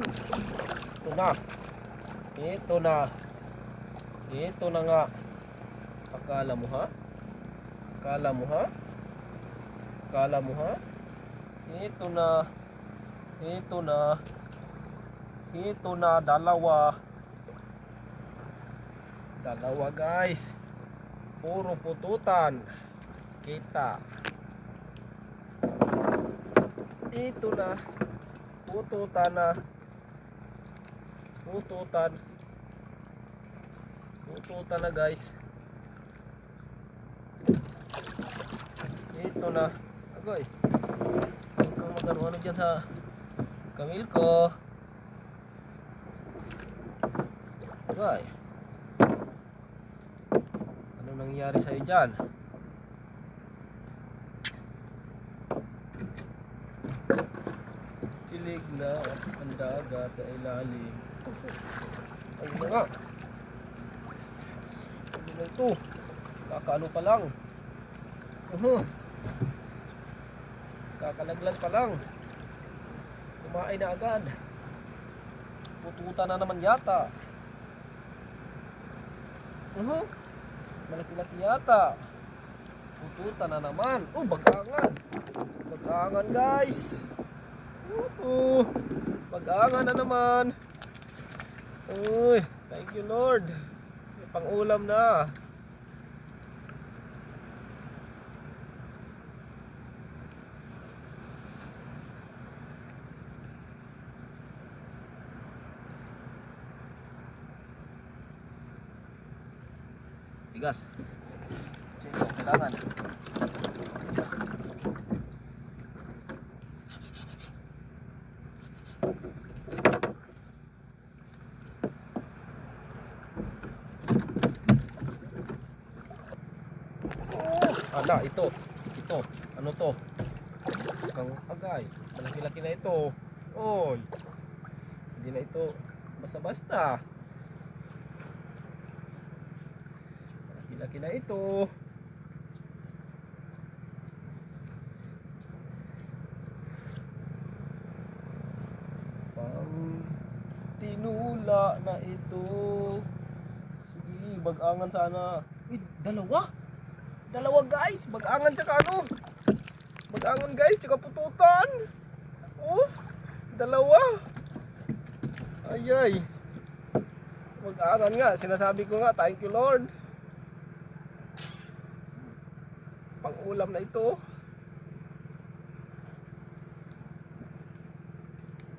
Ito na. Ito na. Ito na nga. Akala mo ha? Akala mo ha? Akala mo ha? Ito na. Ito na. Ito na. Dalawa. Dalawa guys. Puro pututan. Kita. Ito na. Pututan na. Pututan. Pututan na guys. Ito na. Agoy. Huwag kang magano ano dyan sa kamil ko. Agoy. Ano nangyari sa'yo dyan? Silig na ang dagat sa ilalim. Ay na nga. Ano na ito? Kakaano pa lang. Uh Kakalaglag pa lang. Kumain na agad. Pututa na naman yata. Uh Malaki-laki yata. Pututa na naman. Oh, bagangan. Bagangan guys. Oo. Bagangan na naman. Uy, thank you Lord. May pang-ulam na. Tigas. Ang kailangan? Ala, ito. Ito. Ano to? Kang agay. Malaki-laki na ito. Oy. Hindi na ito basta-basta. Malaki-laki na ito. Pang tinula na ito. Sige, bagangan sana. Uy, dalawa? Dalawa guys, bagangan tsaka ano? Bagangan guys, tsaka pututan. Oh, dalawa. Ay ay. Bagangan nga, sinasabi ko nga, thank you Lord. Pang ulam na ito.